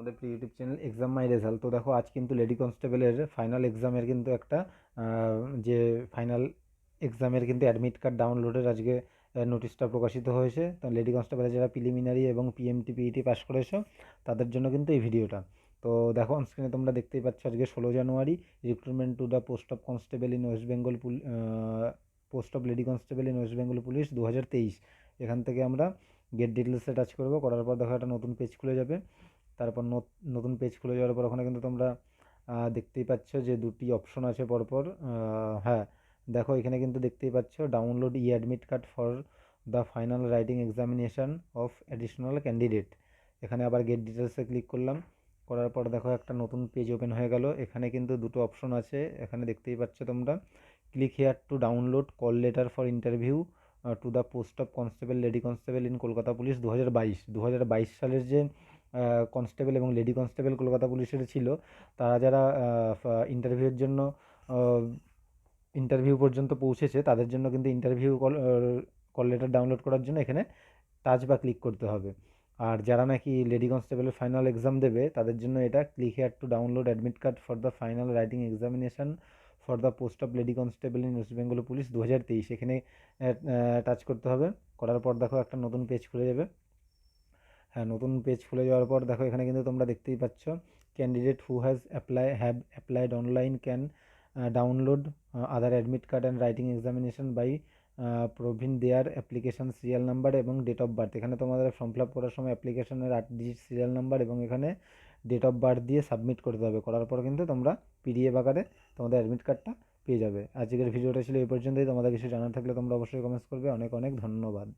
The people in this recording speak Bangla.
আমাদের pre YouTube channel exam my result তো দেখো, আজ কিন্তু লেডি কনস্টেবলের ফাইনাল এক্সামের কিন্তু একটা যে ফাইনাল এক্সামের কিন্তু অ্যাডমিট কার্ড ডাউনলোডের আজকে নোটিশটা প্রকাশিত হয়েছে। তো লেডি কনস্টেবলের যারা প্রিলিমিনারি এবং পিএমটি পিইটি পাস করেছ, তাদের জন্য কিন্তু এই ভিডিওটা তো দেখো অনস্ক্রিনে তোমরা দেখতেই পাচ্ছ আজকে ষোলো January recruitment to the post of constable in West Bengal post of lady constable in West Bengal police দু হাজার তেইশ। এখান থেকে আমরা গেট ডিটেলসে টাচ করব, করার পর দেখো একটা নতুন পেজ খুলে যাবে। তারপর নত- নতুন পেজ খুলে যাওয়ার পর ওখানে কিন্তু তোমরা দেখতেই পাচ্ছ যে দুটি অপশন আছে পরপর। হ্যাঁ দেখো এখানে কিন্তু দেখতেই পাচ্ছ download E admit card for the final writing examination of additional candidate এখানে আবার গেট ডিটেলসে ক্লিক করলাম, করার পর দেখো একটা নতুন পেজ ওপেন হয়ে গেল। এখানে কিন্তু দুটো অপশন আছে, এখানে দেখতেই পাচ্ছ তোমরা click here to download call letter for interview to the post of constable lady constable in Kolkata police দু হাজার বাইশ। দু হাজার বাইশ সালের যে কনস্টেবল এবং লেডি কনস্টেবল কলকাতা পুলিশের ছিল। তারা যারা ইন্টারভিউয়ের জন্য ইন্টারভিউ পর্যন্ত পৌঁছেছে, তাদের জন্য কিন্তু interview call call letter download করার জন্য এখানে টাচ বা ক্লিক করতে হবে। আর যারা নাকি লেডি কনস্টেবলের ফাইনাল এক্সাম দেবে, তাদের জন্য এটা click here to download admit card for the final writing examination for the post of lady constable in West Bengal police দু হাজার তেইশ এখানে টাচ করতে হবে। করার পর দেখো একটা নতুন পেজ খুলে যাবে। নতুন পেজ খুলে যাওয়ার পর দেখো এখানে কিন্তু তোমরা দেখতেই পাচ্ছ candidate who has apply have applied online can download other admit card and writing examination by providing their application serial number এবং ডেট অফ বার্থ এখানে তোমাদের ফর্ম ফিল আপ করার সময় অ্যাপ্লিকেশনের আট ডিজিট সিরিয়াল নাম্বার এবং এখানে ডেট অফ বার্থ দিয়ে সাবমিট করতে হবে। করার পর কিন্তু তোমরা পিডিএফ আকারে তোমাদের অ্যাডমিট কার্ডটা পেয়ে যাবে। আজকের ভিডিওটা ছিল এই পর্যন্তই। তোমাদের কিছু জানার থাকলে তোমরা অবশ্যই কমেন্টস করবে। অনেক অনেক ধন্যবাদ।